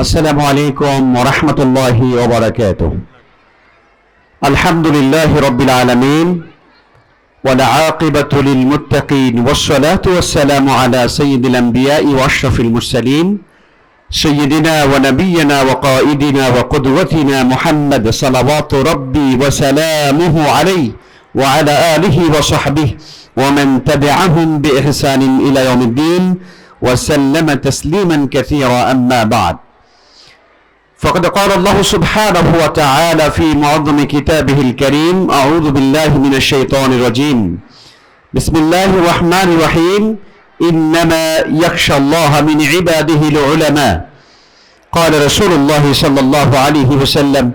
السلام عليكم ورحمة الله وبركاته. الحمد لله رب العالمين والعاقبة للمتقين والصلاة والسلام على سيد الأنبياء وأشرف المرسلين سيدنا ونبينا وقائدنا وقدوتنا محمد صلوات ربي وسلامه عليه وعلى آله وصحبه ومن تبعهم بإحسان إلى يوم الدين وسلم تسليما كثيرا أما بعد. فقد قال الله سبحانه وتعالى في معظم كتابه الكريم أعوذ بالله من الشيطان الرجيم. بسم الله الرحمن الرحيم. إنما يخشى الله من عباده العلماء. قال رسول الله صلى الله عليه وسلم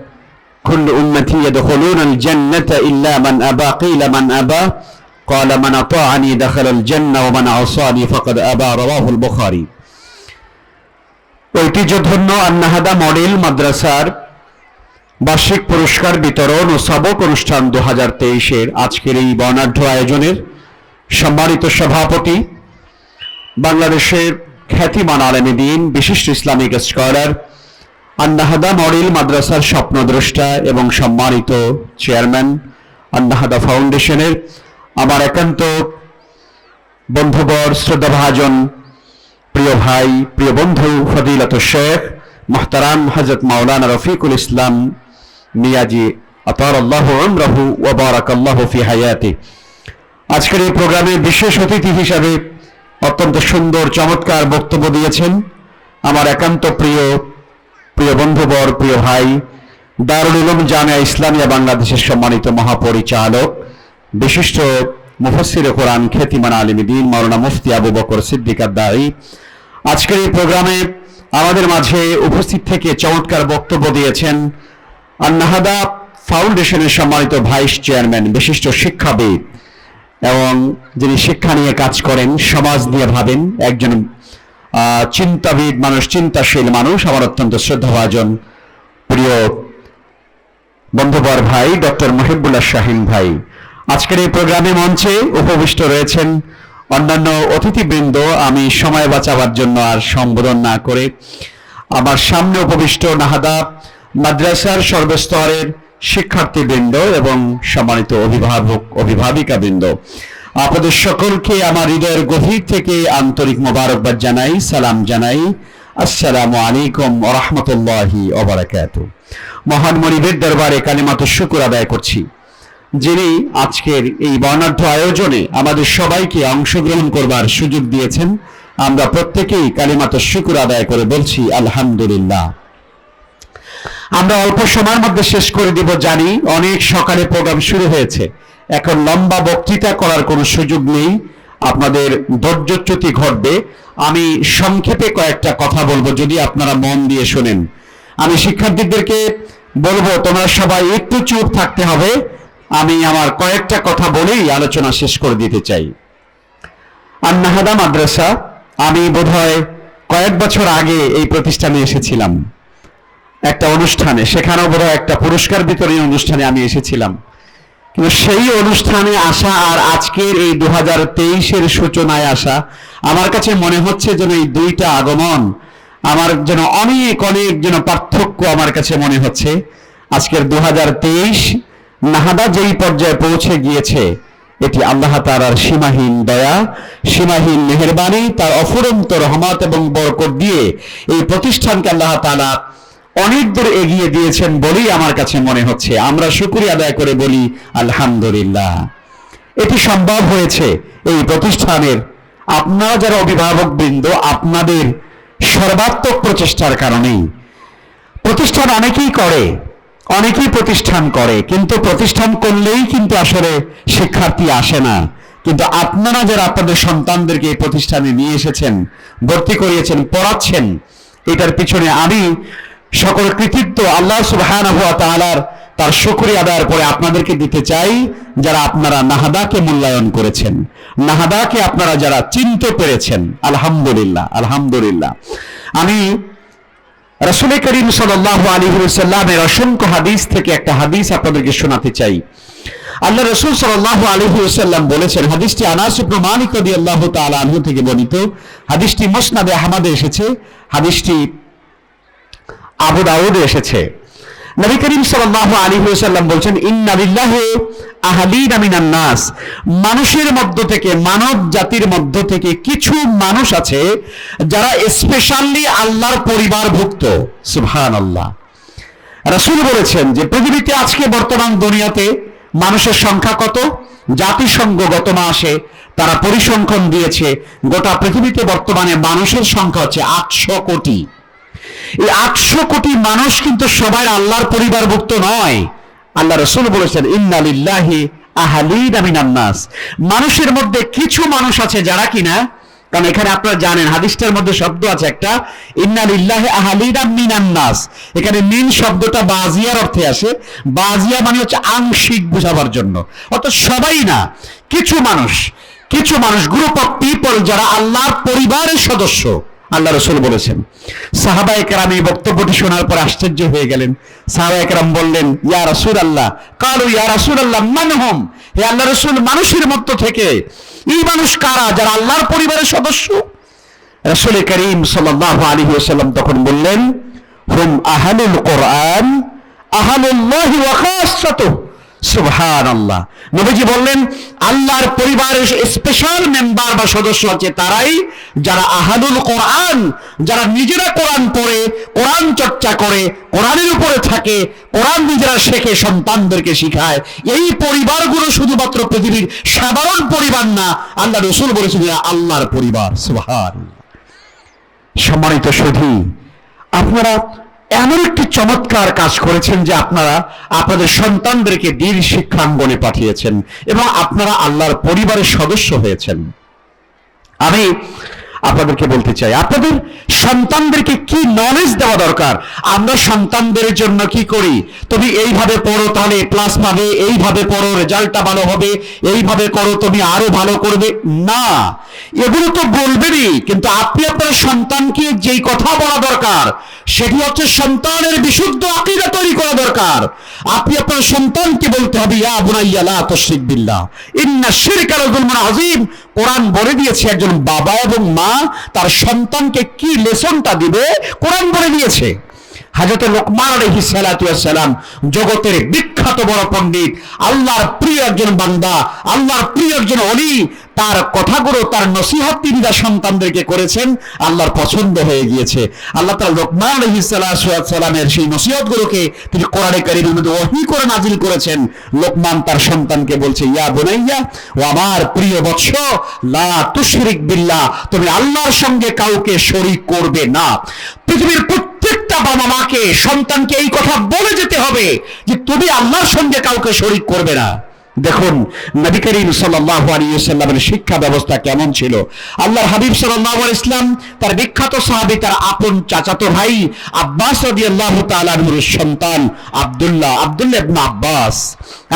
كل أمتي يدخلون الجنة إلا من أبى قيل من أبى. قال من أطاعني دخل الجنة ومن عصاني فقد أبى. رواه البخاري. ঐতিহ্যধন্য আন্নাহাদা model মাদ্রাসার বার্ষিক পুরস্কার বিতরণ ও সবক অনুষ্ঠান দু হাজার তেইশের আজকের এই বর্ণাঢ্য আয়োজনের সম্মানিত সভাপতি, বাংলাদেশের খ্যাতিমান আলমীদিন বিশিষ্ট ইসলামিক স্কলার, আন্নাহাদা মডেল মাদ্রাসার স্বপ্নদ্রষ্টা এবং সম্মানিত চেয়ারম্যান, আন্নাহাদা ফাউন্ডেশনের আমার একান্ত বন্ধুবর, শ্রদ্ধাভাজন প্রিয় ভাই, প্রিয় বন্ধু ফদিলত শেখ, মোহতারাম হজরত মাওলানা রফিকুল ইসলাম মিয়াজি আতার আল্লাহ আমরাহু ওবারাক আল্লাহ ফি হায়াতি। আজকের এই প্রোগ্রামে বিশেষ অতিথি হিসাবে অত্যন্ত সুন্দর, চমৎকার বক্তব্য দিয়েছেন আমার একান্ত প্রিয় প্রিয় বন্ধুবর, প্রিয় ভাই, দারুল উলুম জামিয়া ইসলামিয়া বাংলাদেশের সম্মানিত মহাপরিচালক, বিশিষ্ট মুফসির কোরআন খ্যাতিমান আলিমিদ্দিন মাওলানা মুফতি আবু বকর সিদ্দিক দায়ী আজকের এই প্রোগ্রামে আমাদের মাঝে উপস্থিত থেকে চমৎকার বক্তব্য দিয়েছেন আন্নাহাদা ফাউন্ডেশনের সম্মানিত ভাইস চেয়ারম্যান, বিশিষ্ট শিক্ষাবিদ এবং যিনি শিক্ষা নিয়ে কাজ করেন, সমাজ নিয়ে ভাবেন, একজন চিন্তাবিদ মানুষ, চিন্তাশীল মানুষ। আমার অত্যন্ত শ্রদ্ধাভাজন প্রিয় বন্ধুবর ভাই, ডক্টর মহিবুল্লাহ শাহিন ভাই। আজকের এই প্রোগ্রামে মঞ্চে উপবিষ্ট রয়েছেন অন্যান্য অতিথিবৃন্দ। আমি সময় বাঁচাবার জন্য আর সম্বোধন না করে আমার সামনে উপবিষ্ট নাহাদা মাদ্রাসার সর্বস্তরের শিক্ষার্থীবৃন্দ এবং সম্মানিত অভিভাবক অভিভাবিকা বৃন্দ আপনাদের সকলকে আমার হৃদয়ের গভীর থেকে আন্তরিক মোবারকবাদ জানাই, সালাম জানাই। আসসালামু আলাইকুম রহমতুল্লাহি ওবরাকাত মহান মনিবের দরবারে কালিমাত শুকুর আদায় করছি। যিনি আজকের এই বর্ণাঢ্য আয়োজনে আমাদের সবাইকে অংশগ্রহণ করবার সুযোগ দিয়েছেন, আমরা প্রত্যেকেই কালিমাত শুকুর আদায় করে বলছি, আলহামদুলিল্লাহ। আমরা অল্প সময়ের মধ্যে শেষ করে দিব জানি, অনেক সকালে প্রোগ্রাম শুরু হয়েছে। এখন লম্বা বক্তৃতা করার কোনো সুযোগ নেই, আপনাদের ধৈর্যচ্যুতি ঘটবে। আমি সংক্ষেপে কয়েকটা কথা বলব, যদি আপনারা মন দিয়ে শোনেন। আমি শিক্ষার্থীদেরকে বলব, তোমরা সবাই একটু চুপ থাকতে হবে। আমি আমার কয়েকটা কথা বলেই আলোচনা শেষ করে দিতে চাই। আন্নাহাদা মাদ্রাসা, আমি বোধহয় কয়েক বছর আগে এই প্রতিষ্ঠানে এসেছিলাম। একটা অনুষ্ঠানে, সেখানেও বোধহয় একটা পুরস্কার বিতরণী অনুষ্ঠানে আমি এসেছিলাম। কিন্তু সেই অনুষ্ঠানে আসা আর আজকের এই দু হাজার তেইশের সূচনায় আসা, আমার কাছে মনে হচ্ছে যেন এই দুইটা আগমন আমার যেন অনেক অনেক যেন পার্থক্য আমার কাছে মনে হচ্ছে। আজকের দু হাজার তেইশ নাহাদা যেই পর্যায়ে পৌঁছে গিয়েছে, এটি আল্লাহ তাআলার সীমাহীন দয়া, সীমাহীন মেহেরবানি, তার অফুরন্ত রহমত এবং বরকত দিয়ে এই প্রতিষ্ঠানকে আল্লাহ তাআলা অনেক দূর এগিয়ে দিয়েছেন বলেই আমার কাছে মনে হচ্ছে। আমরা শুকরিয়া আদায় করে বলি, আলহামদুলিল্লাহ। এটি সম্ভব হয়েছে এই প্রতিষ্ঠানের আপনারা যারা অভিভাবক বৃন্দ আপনাদের সর্বাত্মক প্রচেষ্টার কারণেই। প্রতিষ্ঠান অনেকেই করে অনেকেই প্রতিষ্ঠান করে, কিন্তু প্রতিষ্ঠান করলেই কিন্তু আসলে শিক্ষার্থী আসে না। কিন্তু আপনারা যারা আপনাদের সন্তানদেরকে এই প্রতিষ্ঠানে নিয়ে এসেছেন, ভর্তি করিয়েছেন, পড়াচ্ছেন, এটার পিছনে আমি সকল কৃতিত্ব আল্লাহ তাআলার তার শুকরিয়া আদায়ের পরে আপনাদেরকে দিতে চাই, যারা আপনারা নাহাদাকে মূল্যায়ন করেছেন। নাহাদাকে আপনারা যারা চিনতে পেরেছেন, আলহামদুলিল্লাহ আলহামদুলিল্লাহ। আমি রসুল করিম সাল্লাহ অসংখ্য হাদিস থেকে একটা হাদিস আপনাদেরকে শোনাতে চাই। আল্লাহ রসুল সাল্লাহ আলী সাল্লাম বলেছেন, হাদিসটি আনাস ইবনে থেকে বর্ণিত। হাদিসটি মুসনাদে আহমাদে এসেছে, হাদিসটি আবু দাউদে এসেছে। নবী করিম সাল্লাল্লাহু আলাইহি ওয়াসাল্লাম বলছেন, ইন্না লিল্লাহি আহালিনা মিনান নাস। মানুষের মধ্য থেকে মানব জাতির মধ্য থেকে কিছু মানুষ আছে যারা স্পেশালি আল্লাহর পরিবারভুক্ত। সুবহানাল্লাহ। রাসূল বলেছেন যে, পৃথিবীতে আজকে বর্তমান দুনিয়াতে মানুষের সংখ্যা কত? জাতিসংঘ গত মাসে তারা পরিসংখ্যান দিয়েছে, গোটা পৃথিবীতে বর্তমানে মানুষের সংখ্যা হচ্ছে আটশো কোটি। এই আটশো কোটি মানুষ কিন্তু সবাই আল্লাহর পরিবারভুক্ত নয়। আল্লাহ রসুল বলেছেন ইন্নালিল্লাহি আমিনান মানুষের মধ্যে কিছু মানুষ আছে যারা কিনা, কারণ এখানে আপনারা জানেন, হাদিসটার মধ্যে শব্দ আছে একটা ইন্নালিল্লাহি মিনান এখানে মিন শব্দটা বাজিয়ার অর্থে আসে। বাজিয়া মানে হচ্ছে আংশিক বোঝাবার জন্য। অর্থাৎ সবাই না, কিছু মানুষ কিছু মানুষ গ্রুপ অফ পিপল যারা আল্লাহর পরিবারের সদস্য। আল্লাহ রসুল বলেছেন। সাহাবা একরাম এই বক্তব্যটি শোনার পর আশ্চর্য হয়ে গেলেন। সাহাবা একরাম বললেন, ইয়া রসুল আল্লাহ কালু, ইয়া রসুল আল্লাহ মানহম হে আল্লাহ রসুল, মানুষের মধ্য থেকে এই মানুষ কারা, যারা আল্লাহর পরিবারের সদস্য? রসুল করিম সাল্লাল্লাহু আলাইহি ওয়াসাল্লাম তখন বললেন, হুম আহালুল কোরআন, আহালুল্লাহি খাসাতুহু সুবহানাল্লাহ। নবীজি বললেন আল্লাহর পরিবারের স্পেশাল মেম্বার বা সদস্য আছে তারাই, যারা আহাদুল কোরআন, যারা নিজেরা কোরআন পড়ে, কোরআন চর্চা করে, কোরআনের উপরে থাকে, কোরআন নিজেরা শেখে, সন্তানদেরকে শিখায়। এই পরিবারগুলো শুধুমাত্র পৃথিবীর সাধারণ পরিবার না, আল্লাহ রসুল বলেছেন আল্লাহর পরিবার সুবহান সম্মানিত সুধী আপনারা এমন একটি চমৎকার কাজ করেছেন যে আপনারা আপনাদের সন্তানদেরকে দিন শিক্ষাঙ্গনে পাঠিয়েছেন এবং আপনারা আল্লাহর পরিবারের সদস্য হয়েছেন। আমি আপনাদেরকে বলতে চাই, আপনাদের সন্তানদেরকে কি নলেজ দেওয়া দরকার? আমরা সন্তানদের জন্য কি করি? তুমি এইভাবে পড়ো তাহলে প্লাস পাবে, এইভাবে পড়ো রেজাল্টটা ভালো হবে, এইভাবে করো, তুমি আরও ভালো করবে। না, এগুলো তো বলবেনই, কিন্তু আপনি আপনার সন্তানকে যেই কথা বলা দরকার সেটি হচ্ছে সন্তানের বিশুদ্ধ আকিদা তৈরি করা দরকার। আপনি আপনার সন্তানকে বলতে হবে, ইয়া ইন্না আযীম। কোরআন বলে দিয়েছে, একজন বাবা এবং মা তার সন্তানকে কি লেসনটা দিবে কোরআন বলে দিয়েছে। হাজরত লোকমান ওয়াস সালাম জগতের বিখ্যাত বড় পণ্ডিত, আল্লাহর প্রিয় একজন বান্দা, আল্লাহর প্রিয় একজন অলি তার কথাগুলো, তার নসিহত তিনি তার সন্তানদেরকে করেছেন, আল্লাহর পছন্দ হয়ে গিয়েছে। আল্লাহ তাআলা লোকমান আলাইহিস সালাতু ওয়াস সালামের সেই নসিহতগুলোকে তিনি কোরআনে কারীমের মধ্যে ওহী করে নাজিল করেছেন। লোকমান তার সন্তানকে বলছে, ইয়া বুনাইয়া, ও আমার প্রিয় বৎস, লা তুশরিক বিল্লাহ, তুমি আল্লাহর সঙ্গে কাউকে শরীক করবে না। পৃথিবীর প্রত্যেকটা বাবা মাকে সন্তানকে এই কথা বলে যেতে হবে যে তুমি আল্লাহর সঙ্গে কাউকে শরীক করবে না। দেখুন, নবী করিম সাল্লাল্লাহু আলাইহি ওয়াসাল্লামের শিক্ষা ব্যবস্থা কেমন ছিল? আল্লাহর হাবিব আলাইহি ইসলাম তার বিখ্যাত সাহাবী, তার আপন চাচাতো ভাই আব্বাস রাদিয়াল্লাহু তাআলা আনহুর সন্তান আব্দুল্লাহ আব্দুল্লাহ ইবনে আব্বাস।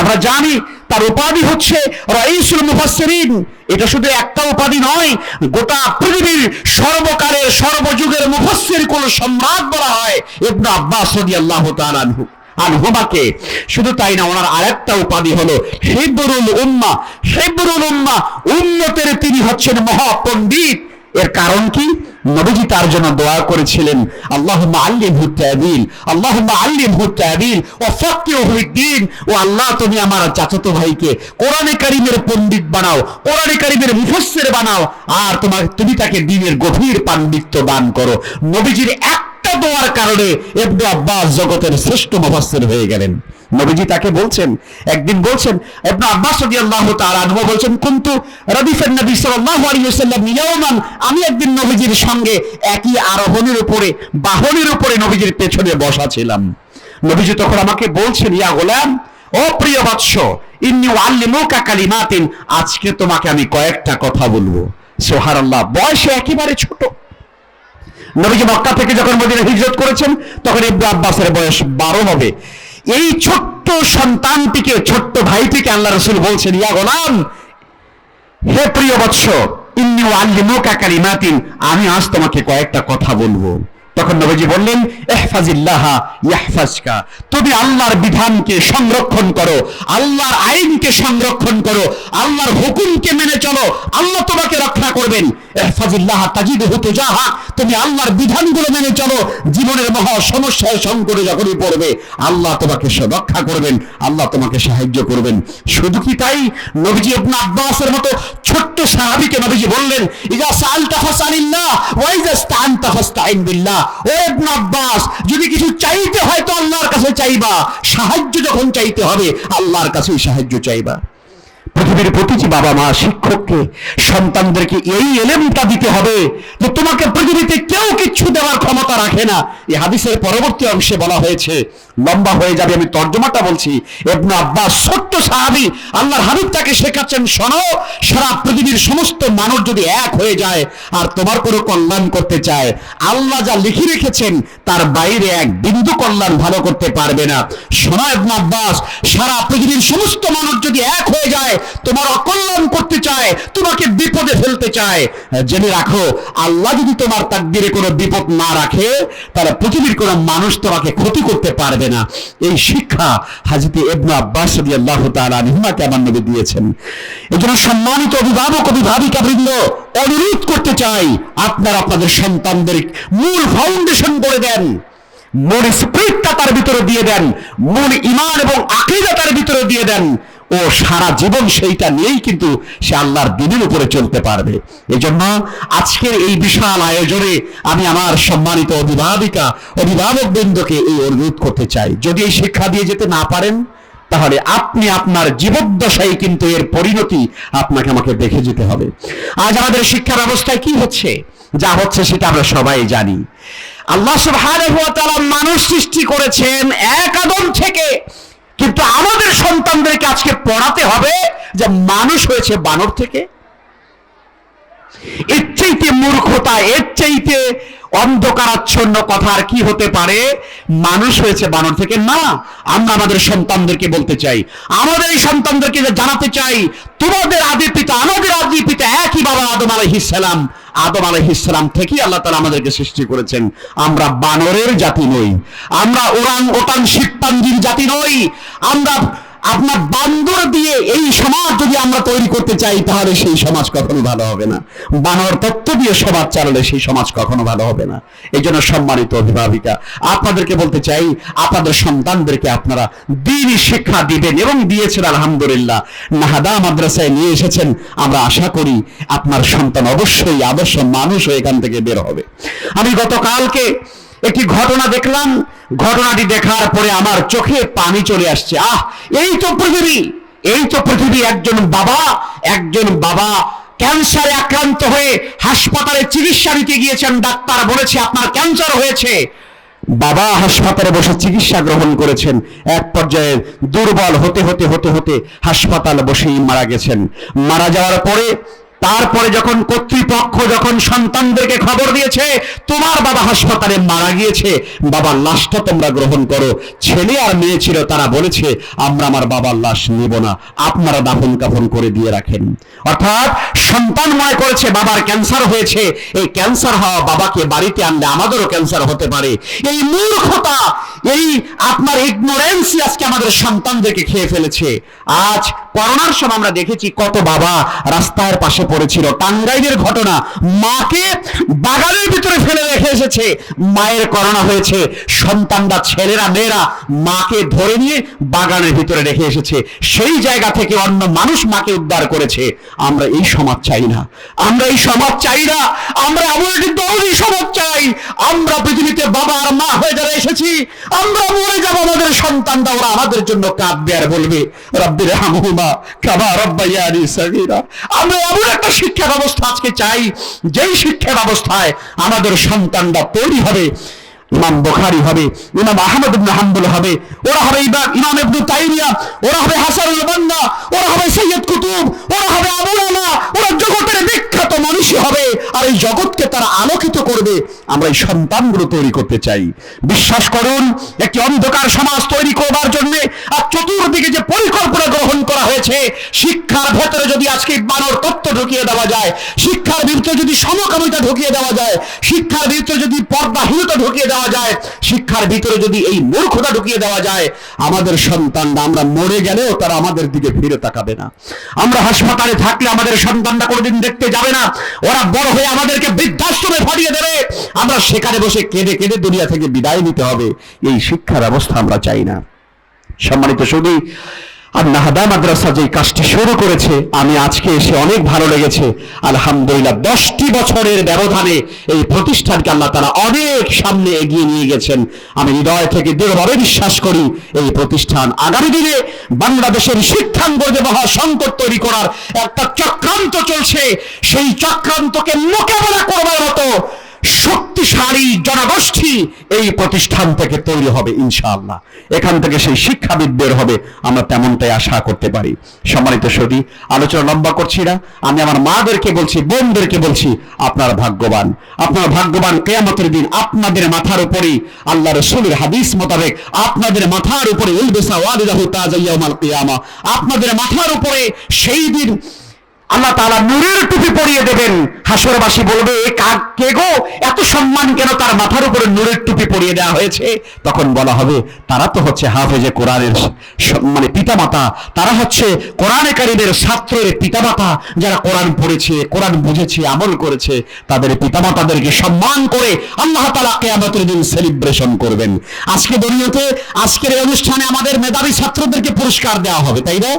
আমরা জানি তার উপাধি হচ্ছে রাইসুল মুফাসসিরিন। এটা শুধু একটা উপাধি নয়, গোটা পৃথিবীর সর্বকালের, সর্বযুগের মুফাসসির কোন সম্রাট বলা হয় ইবনে আব্বাস রাদিয়াল্লাহু তাআলা আনহু আনহুমাকে শুধু তাই না, ওনার আরেকটা উপাধি হলো হিবরুল উম্মা। হিবরুল উম্মা উম্মতের তিনি হচ্ছেন মহাপণ্ডিত। এর কারণ কি? নবীজি তার জন্য দোয়া করেছিলেন তাবিল আল্লাহুম্মা আল্লিমহু তাবিল ও দ্বীন, ও আল্লাহ তুমি আমার চাচাতো ভাইকে কোরআনে কারীমের পণ্ডিত বানাও, কোরআনে কারীমের বানাও, আর তোমার, তুমি তাকে দ্বীনের গভীর পাণ্ডিত্য দান করো। নবীজির এক দোয়ার কারণে ইবনে আব্বাস জগতের শ্রেষ্ঠ মুফাসসির হয়ে গেলেন। নবীজি তাকে বলছেন, একদিন বলছেন, ইবনে আব্বাস রাদিয়াল্লাহু তাআলা আনহু বলছেন, কুনতু রাদিফান নবী সাল্লাল্লাহু আলাইহি ওয়াসাল্লাম ইয়াওমান? আমি একদিন নবীজির সঙ্গে একই আরোহণের উপরে, বাহনের উপরে নবীজির পেছনে বসা ছিলাম। নবীজি তখন আমাকে বলছেন, ইয়া গোলাম, ও প্রিয় বৎস ইন্নি উআল্লিমুকা কালিমাতিন, আজকে তোমাকে আমি কয়েকটা কথা বলব। সুবহানাল্লাহ, বয়সে একেবারে ছোট। নবীজি মক্কা থেকে যখন মদিনা হিজরত করেছেন, তখন ইবনে আব্বাসের বয়স বারো হবে। এই ছোট্ট সন্তানটিকে, ছোট্ট ভাইটিকে আল্লাহ রসুল বলছেন, ইয়া গোলাম, হে প্রিয় বৎস, ইন্নি আল্লিমুকা কালিমাতিন, আমি আজ তোমাকে কয়েকটা কথা বলব। তখন নবীজি বললেন, ইহফাজিল্লাহ ইয়াহফাজকা, তুমি আল্লাহর বিধানকে সংরক্ষণ করো, আল্লাহর আইনকে সংরক্ষণ করো, আল্লাহর হুকুমকে মেনে চলো, আল্লাহ তোমাকে রক্ষা করবেন। তুমি আল্লাহর বিধানগুলো মেনে চলো। জীবনের মহা সমস্যায় সংকটে যখনই পড়বে, আল্লাহ তোমাকে রক্ষা করবেন, আল্লাহ তোমাকে সাহায্য করবেন। শুধু কি তাই? নবীজি আব্বাসের মতো ছোট্ট সাহাবীকে নবীজি বললেন ইজা সাআলতা বিল্লাহ। ও ইবনে আব্বাস, যদি কিছু চাইতে হয় তো আল্লাহর কাছে চাইবা। সাহায্য যখন চাইতে হবে, আল্লাহর কাছেই সাহায্য চাইবা। পৃথিবীর প্রতিটি বাবা মা শিক্ষককে, সন্তানদেরকে এই এলেমটা দিতে হবে যে তোমাকে পৃথিবীতে কেউ কিচ্ছু দেওয়ার ক্ষমতা রাখে না। এই হাদিসের পরবর্তী অংশে বলা হয়েছে, লম্বা হয়ে যাবে, আমি তর্জমাটা বলছি। এবনু আব্বাস ছোট্ট সাহাবি আল্লাহর হাবিব তাকে শেখাচ্ছেন, শোনো, সারা পৃথিবীর সমস্ত মানুষ যদি এক হয়ে যায় আর তোমার কোনো কল্যাণ করতে চায়, আল্লাহ যা লিখে রেখেছেন, তার বাইরে এক বিন্দু কল্যাণ ভালো করতে পারবে না। শোনো এবনু আব্বাস, সারা পৃথিবীর সমস্ত মানুষ যদি এক হয়ে যায় তোমার অকল্যাণ করতে চায়, তোমাকে বিপদে ফেলতে চায়। জেনে রাখো, আল্লাহ যদি তোমার তাকদিরে কোনো বিপদ না রাখে, তাহলে পৃথিবীর কোনো মানুষ তোমাকে ক্ষতি করতে পারবে না। এই শিক্ষা হাজিতে এবনু আব্বাস রাদিয়াল্লাহু তাআলা আনহুমাকে আমার নবী দিয়েছেন। এজন্য সম্মানিত অভিভাবক, অভিভাবিকা বৃন্দ, অনুরোধ করতে চাই, আপনারা আপনাদের সন্তানদের মূল ফাউন্ডেশন করে দেন, মূল স্পিরিটটা তার ভিতরে দিয়ে দেন, মূল ইমান এবং আকিদা তার ভিতরে দিয়ে দেন। ও সারা জীবন সেইটা নিয়েই কিন্তু সে আল্লাহর দিনের উপরে চলতে পারবে। এজন্য আজকের এই বিশাল আয়োজনে আমি আমার সম্মানিত অভিভাবিকা, অভিভাবক বৃন্দকে এই অনুরোধ করতে চাই। যদি এই শিক্ষা দিয়ে যেতে না পারেন, তাহলে আপনি আপনার জীবদ্দশায় কিন্তু এর পরিণতি আপনাকে আমাকে দেখে যেতে হবে। আজ আমাদের শিক্ষা ব্যবস্থায় কি হচ্ছে? যা হচ্ছে সেটা আমরা সবাই জানি। আল্লাহ সুবহানাহু ওয়া তাআলা মানুষ সৃষ্টি করেছেন এক আদম থেকে কিন্তু আমাদের সন্তানদেরকে আজকে পড়াতে হবে যে মানুষ হয়েছে বানর থেকে। এর চাইতে মূর্খতা, এর চাইতে অন্ধকারাচ্ছন্ন কথা আর কি হতে পারে? মানুষ হয়েছে বানর থেকে। না, আমরা আমাদের সন্তানদেরকে বলতে চাই। আমাদের এই সন্তানদেরকে জানাতে চাই, তোমাদের আদি পিতা, আমাদের একই আদম আলাইহিসসালাম থেকেই আল্লাহ তালা আমাদেরকে সৃষ্টি করেছেন। আমরা বানরের জাতি নই, আমরা ওরাং ওটাং শিবপাঞ্জির জাতি নই, আমরা আপনার বান্দর দিয়ে এই সমাজ যদি আমরা তৈরি করতে চাই, তাহলে সেই সমাজ কখনো ভালো হবে না। বানর তত্ত্ব দিয়ে সমাজ চালালে সেই সমাজ কখনো ভালো হবে না। এই জন্য সম্মানিত অভিভাবিকা, আপনাদেরকে বলতে চাই, আপনাদের সন্তানদেরকে আপনারা দিনই শিক্ষা দিবেন এবং দিয়েছেন আলহামদুলিল্লাহ। নাহাদা মাদ্রাসায় নিয়ে এসেছেন, আমরা আশা করি আপনার সন্তান অবশ্যই আদর্শ মানুষ হয়ে এখান থেকে বের হবে। আমি গতকালকে একটি ঘটনা দেখলাম। ঘটনাটি দেখার পরে আমার চোখে পানি চলে আসছে। আহ, এই তো পৃথিবী, এই তো পৃথিবী, একজন বাবা একজন বাবা ক্যান্সারে আক্রান্ত হয়ে হাসপাতালে চিকিৎসা নিতে গিয়েছেন। ডাক্তার বলেছে, আপনার ক্যান্সার হয়েছে। বাবা হাসপাতালে বসে চিকিৎসা গ্রহণ করেছেন। এক পর্যায়ে দুর্বল হতে হতে হতে হতে হাসপাতাল বসেই মারা গেছেন। মারা যাওয়ার পরে তারপরে যখন কর্তৃপক্ষ যখন সন্তানদেরকে খবর দিয়েছে, তোমার বাবা হাসপাতালে মারা গিয়েছে বাবার লাশটা তোমরা গ্রহণ করো। ছেলে আর মেয়ে ছিল, তারা বলেছে, আমরা আমার বাবার লাশ নেব না, আপনারা দাফন কাফন করে দিয়ে রাখেন। অর্থাৎ সন্তান মনে করেছে, বাবার ক্যান্সার হয়েছে, এই ক্যান্সার হওয়া বাবাকে বাড়িতে আনলে আমাদেরও ক্যান্সার হতে পারে। এই মূর্খতা, এই আপনার ইগনোরেন্সই আজকে আমাদের সন্তানদেরকে খেয়ে ফেলেছে। আজ করোনার সময় আমরা দেখেছি কত বাবা রাস্তার পাশে পড়েছিল। টাঙ্গাইলের ঘটনা মাকে বাগানের ভিতরে ফেলে রেখে এসেছে। মায়ের করোনা হয়েছে। সন্তানরা, ছেলেরা, মেয়েরা মাকে ধরে নিয়ে বাগানের ভিতরে রেখে এসেছে। সেই জায়গা থেকে অন্য মানুষ মাকে উদ্ধার করেছে। আমরা এই সমাজ চাই না। আমরা এই সমাজ চাই না। আমরা এমন একটি দরদি সমাজ চাই। আমরা পৃথিবীতে বাবা আর মা হয়ে যারা এসেছি, আমরা মরে যাব আমাদের সন্তানরা। ওরা আমাদের জন্য কাঁদবে আর বলবে, রব্বির হামহুমা কামা রব্বাইয়ানি সাগীরা। আমরা এমন একটা শিক্ষা ব্যবস্থা আজকে চাই যেই শিক্ষা ব্যবস্থায় আমাদের সন্তানরা তৈরি হবে ইমাম বুখারী হবে, ইমাম আহমদ ইবনে হাম্বল হবে, ওরা হবে ইমাম ইবনে তাইমিয়া, ওরা হবে হাসানুল বান্না ওরা হবে সৈয়দ কুতুব, ওরা হবে আবুল আলা, ওরা জগতের বিখ্যাত মানুষই হবে, আর এই জগৎকে তারা আলোকিত করবে, আমরা এই সন্তানগুলো তৈরি করতে চাই। বিশ্বাস করুন, একটি অন্ধকার সমাজ তৈরি করবার জন্য আর চতুর্দিকে যে পরিকল্পনা গ্রহণ করা হয়েছে, শিক্ষার ভেতরে যদি আজকে বানর তত্ত্ব ঢুকিয়ে দেওয়া যায়, শিক্ষার ভিতরে যদি সমকামিতা ঢুকিয়ে দেওয়া যায়, শিক্ষার ভিতরে যদি পর্দাহীনতা ঢুকিয়ে দেওয়া দেওয়া যায়, শিক্ষার ভিতরে যদি এই মূর্খতা ঢুকিয়ে দেওয়া যায়, আমাদের সন্তানরা আমরা মরে গেলেও তারা আমাদের দিকে ফিরে তাকাবে না। আমরা হাসপাতালে থাকলে আমাদের সন্তানরা কোনোদিন দেখতে যাবে না। ওরা বড় হয়ে আমাদেরকে বৃদ্ধাশ্রমে ফাটিয়ে দেবে। আমরা সেখানে বসে কেঁদে কেঁদে দুনিয়া থেকে বিদায় নিতে হবে। এই শিক্ষা ব্যবস্থা আমরা চাই না। সম্মানিত শুধু আর নাহাদা মাদ্রাসা যে কাজটি শুরু করেছে, আমি আজকে এসে অনেক ভালো লেগেছে। আলহামদুলিল্লাহ, দশটি বছরের ব্যবধানে এই প্রতিষ্ঠানকে আল্লাহ তারা অনেক সামনে এগিয়ে নিয়ে গেছেন। আমি হৃদয় থেকে দৃঢ়ভাবে বিশ্বাস করি, এই প্রতিষ্ঠান আগামী দিনে বাংলাদেশের শিক্ষাঙ্গন যে সংকট তৈরি করার একটা চক্রান্ত চলছে। সেই চক্রান্তকে মোকাবেলা করবার মতো শক্তিশালী জনগোষ্ঠী এই প্রতিষ্ঠান থেকে তৈরি হবে, ইনশাআল্লাহ। এখান থেকে সেই শিক্ষাবিদ বের হবে, আমরা তেমনটাই আশা করতে পারি। সম্মানিত সদী আলোচনা লম্বা করছি না। আমি আমার মাদেরকে বলছি, বোনদেরকে বলছি, আপনারা ভাগ্যবান। আপনার ভাগ্যবান, কেয়ামতের দিন আপনাদের মাথার উপরেই আল্লাহ রসুলের হাদিস মোতাবেক আপনাদের মাথার উপরে ইলবেসা ওয়ালিদাহু তাজাইয়াউমাল কিয়ামা। আপনাদের মাথার উপরে সেই দিন আল্লাহ তাআলা নূরের টুপি পরিয়ে দেবেন। হাসরবাসী বলবে কাক, কে গো? এত সম্মান কেন তার মাথার উপরে নূরের টুপি পরিয়ে দেওয়া হয়েছে? তখন বলা হবে, তারা তো হচ্ছে হাফেজে কোরআনের মানে পিতামাতা। তারা হচ্ছে কোরআনে কারিমের ছাত্রের পিতামাতা। যারা কোরআন পড়েছে, কোরআন বুঝেছে, আমল করেছে, তাদের পিতামাতাদেরকে সম্মান করে আল্লাহ তাআলা কিয়ামতের দিন সেলিব্রেশন করবেন। আজকে দুনিয়াতে, আজকের এই অনুষ্ঠানে আমাদের মেধাবী ছাত্রদেরকে পুরস্কার দেওয়া হবে, তাই না?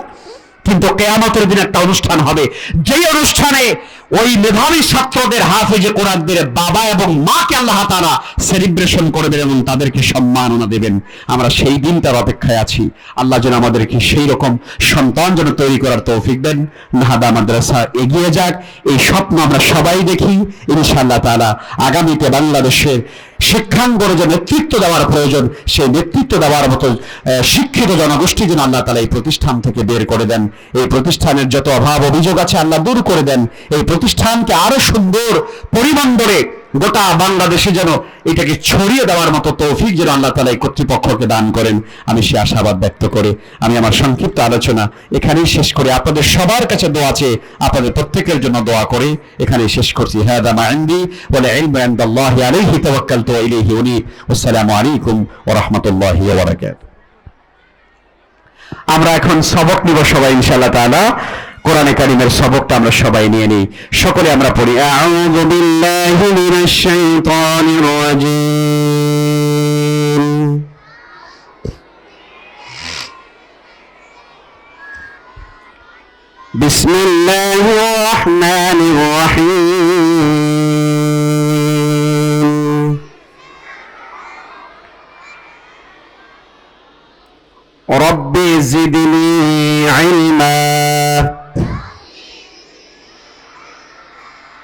কিন্তু কেয়ামতের দিন একটা অনুষ্ঠান হবে। যেই অনুষ্ঠানে ওই মেধাবী ছাত্রদের হাফেজে কোরআনদের বাবা এবং মাকে আল্লাহ তারা সেলিব্রেশন করবেন এবং তাদেরকে সম্মাননা দেবেন। আমরা সেই দিনটার অপেক্ষায় আছি। আল্লাহ যেন আমাদেরকে সেই রকম সন্তান যেন তৈরি করার তৌফিক দেন। নাহাদা মাদ্রাসা এগিয়ে যাক। এই স্বপ্ন আমরা সবাই দেখি। ইনশাআল্লাহ তাআলা আগামীতে বাংলাদেশের শিক্ষাঙ্গনে যে নেতৃত্ব দেওয়ার প্রয়োজন, সেই নেতৃত্ব দেওয়ার মতো শিক্ষিত জনগোষ্ঠী যেন আল্লাহ তালা এই প্রতিষ্ঠান থেকে বের করে দেন। এই প্রতিষ্ঠানের যত অভাব অভিযোগ আছে আল্লাহ দূর করে দেন। এই প্রতিষ্ঠানকে আরও সুন্দর পরিমণ্ডলে গোটা বাংলাদেশে যেন এটাকে ছড়িয়ে দেওয়ার মতো তৌফিক যেন আল্লাহ তালা এই কর্তৃপক্ষকে দান করেন। আমি সে আশাবাদ ব্যক্ত করে, আমি আমার সংক্ষিপ্ত আলোচনা এখানেই শেষ করে। আপনাদের সবার কাছে দোয়া চেয়ে আপনাদের প্রত্যেকের জন্য দোয়া করে এখানেই শেষ করছি। হ্যাঁ দামা আইন্দি বলে ইলমু ইনদাল্লাহি আলাইহি তাওয়াক্কালতু উনি আসসালামু আলাইকুম ওয়া রাহমাতুল্লাহি আমরা এখন সবক নিব সবাই, ইনশাআল্লাহ তাআলা। কোরআনে কারিমের সবকটা আমরা সবাই নিয়ে নিই। সকলে আমরা পড়ি, আউযু বিল্লাহি মিনাশ শাইতানির রাজিম। বিসমিল্লাহির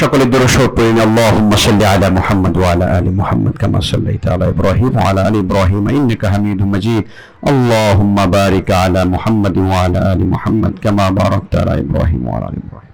সকলে দরশক পড়েন আল্লাহুম্মা সাল্লি আলা মুহাম্মদ ওয়া আলা আলি মুহাম্মদ কামা সাল্লাইতা আলা ইব্রাহিম ওয়া আলা আলি ইব্রাহিম ইন্নাকা হামিদুম মাজিদ আল্লাহুম্মা বারিক আলা মুহাম্মদ ওয়া আলা আলি মুহাম্মদ কামা বারাকতা আলা ইব্রাহিম ওয়া আলা আলি ইব্রাহিম